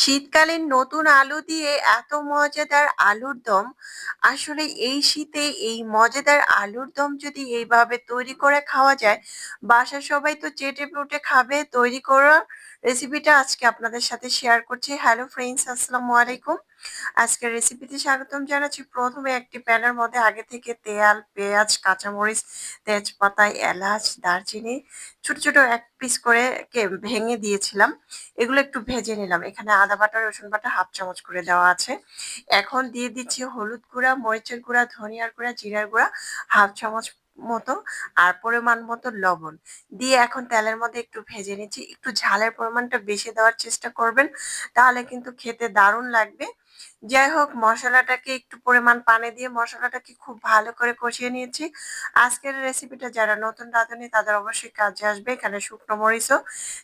শীতকালীন নতুন আলু দিয়ে এত মজাদার আলুর দম। আসলে এই শীতে এই মজাদার আলুর দম যদি এইভাবে তৈরি করে খাওয়া যায়, বাসার সবাই তো চেটে পুটে খাবে, তৈরি করা রেসিপিটা আজকে আপনাদের সাথে শেয়ার করছি। হ্যালো ফ্রেন্ডস আসসালামু আলাইকুম। আজকের রেসিপিতে স্বাগতম জানাচ্ছি। প্রথমে একটি প্যানের মধ্যে আগে থেকে তেল, পেঁয়াজ, কাঁচামরিচ, তেজপাতা, এলাচ, দারচিনি ছোট ছোট এক পিস করে ভেঙে দিয়েছিলাম। এগুলো একটু ভেজে নিলাম। এখানে আদা বাটা, রসুন বাটা হাফ চামচ করে দেওয়া আছে। এখন দিয়ে দিচ্ছি হলুদ গুঁড়া, মরিচের গুঁড়া, ধনিয়ার গুঁড়া, জিরার গুঁড়া হাফ চামচ মতো আর পরিমাণ মতো লবণ। দিয়ে এখন তেলের মধ্যে একটু ভেজে নিচ্ছি। একটু ঝালের পরিমাণটা বেশি দেওয়ার চেষ্টা করবেন, তাহলে কিন্তু খেতে দারুণ লাগবে। যাই হোক, মশলাটাকে একটু পরিমাণ পানি দিয়ে মশলাটাকে খুব ভালো করে কষিয়ে নিয়েছি। আজকের রেসিপিটা যারা নতুন রাঁধুনি তাদের অবশ্যই কাজে আসবে এখানে শুকনো মরিচও।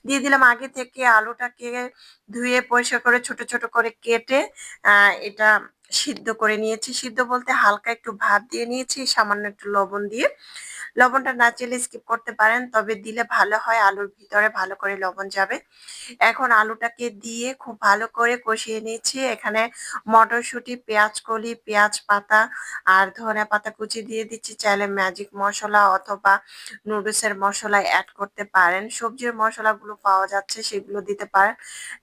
দিয়ে দিলাম আগে থেকে আলুটাকে ধুয়ে পরিষ্কার করে ছোট ছোট করে কেটে এটা সিদ্ধ করে নিয়েছি। সিদ্ধ বলতে হালকা একটু ভাত দিয়ে নিয়েছি সামান্য একটু লবণ দিয়ে। লবণটা না চাইলে স্কিপ করতে পারেন, তবে দিলে ভালো হয়, আলুর ভিতরে ভালো করে লবণ যাবে। এখন আলুটাকে দিয়ে খুব ভালো করে কষিয়ে নিচ্ছি। এখানে মটরশুঁটি, পেঁয়াজ কলি, পেঁয়াজ পাতা আর ধনে পাতা কুচি দিয়ে দিচ্ছি। চাইলে ম্যাজিক মশলা অথবা নুডলসের মশলা অ্যাড করতে পারেন। সবজির মশলাগুলো পাওয়া যাচ্ছে, সেগুলো দিতে পারেন।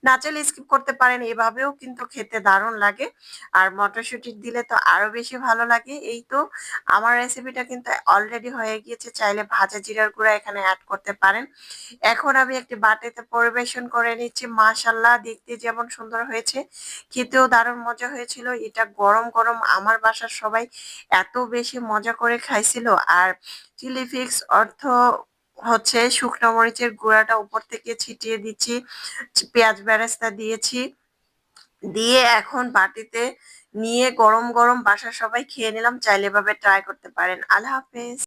না চাইলে স্কিপ করতে পারেন, এভাবেও কিন্তু খেতে দারুণ লাগে। আর মটরশুঁটি দিলে তো আরও বেশি ভালো লাগে। এই তো আমার রেসিপিটা কিন্তু অলরেডি হয়ে গিয়েছে, চাইলে ভাজা জিরার গুঁড়া এখানে অ্যাড করতে পারেন। এখন আমি একটি বাটিতে পরিবেশন করে নিচ্ছি। মাশাল্লাহ দেখতে যেমন সুন্দর হয়েছে, খেতেও দারুণ মজা হয়েছিল। এটা গরম গরম আমার বাসার সবাই এত বেশি মজা করে খাইছিল। আর চিলি ফিক্স অর্থ হচ্ছে শুকনো মরিচের গুঁড়াটা উপর থেকে ছিটিয়ে দিচ্ছি, পেঁয়াজ বেরেস্তা দিয়েছি। দিয়ে এখন বাটিতে নিয়ে গরম গরম বাসা সবাই খেয়ে নিলাম। চাইলে এভাবে ট্রাই করতে পারেন। আল্লাহ হাফেজ।